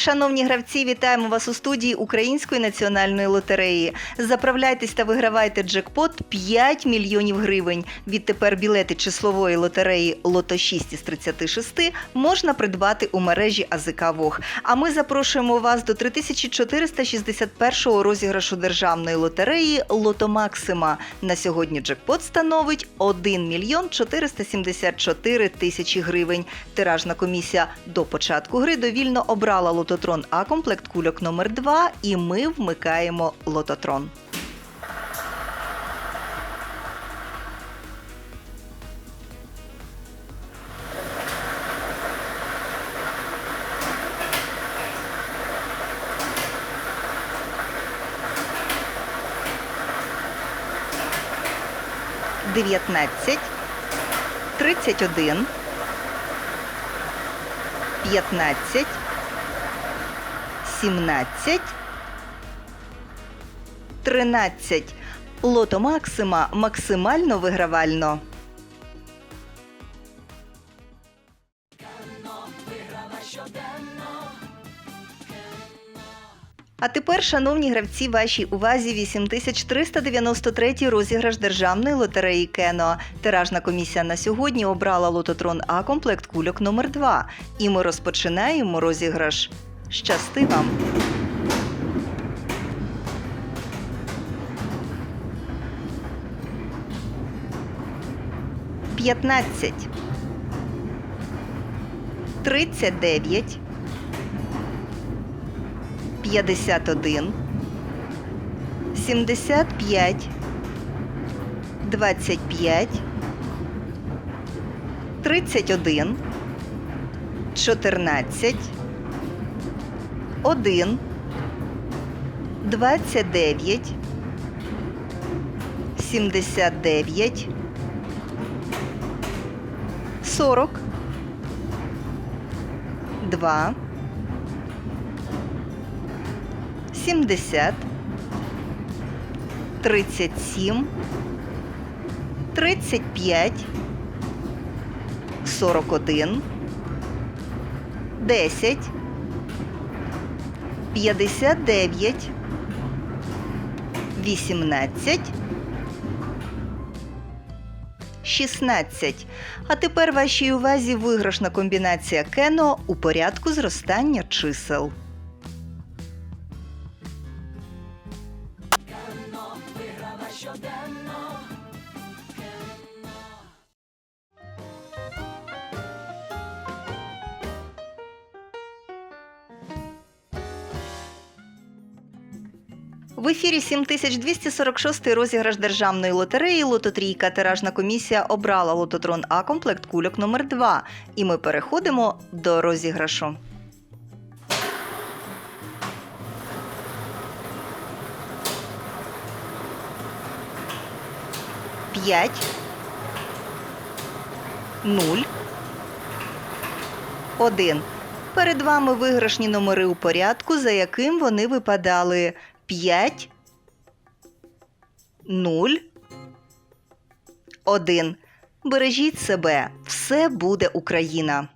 Шановні гравці, вітаємо вас у студії Української національної лотереї. Заправляйтесь та вигравайте джекпот 5 мільйонів гривень. Відтепер білети числової лотереї Лото 6 із 36 можна придбати у мережі АЗК Вог. А ми запрошуємо вас до 3461 розіграшу державної лотереї Лото Максима. На сьогодні джекпот становить 1 мільйон 474 тисячі гривень. Тиражна комісія до початку гри довільно обрала лототрон А комплект кульок номер 2 і ми вмикаємо лототрон. Дев'ятнадцять, тридцять один, п'ятнадцять, сімнадцять, тринадцять. Лото Максима максимально вигравально. А тепер, шановні гравці, вашій увазі 8393 розіграш державної лотереї Кено. Тиражна комісія на сьогодні обрала лототрон А комплект кульок номер 2 І ми розпочинаємо розіграш. Щасти вам! П'ятнадцять. Тридцять дев'ять. 51, 75, 25, 31, 14, 1, 29, 79, 40, 2, 70, 37, 35, 41, 10, 59, 18, 16. А тепер вашій увазі виграшна комбінація кено у порядку зростання чисел. В ефірі 7246 розіграш державної лотереї Лототрійка. Тиражна комісія обрала лототрон А комплект кульок номер 2 І ми переходимо до розіграшу. П'ять. Нуль. Один. Перед вами виграшні номери у порядку, за яким вони випадали 5, 0, 1. Бережіть себе, все буде Україна.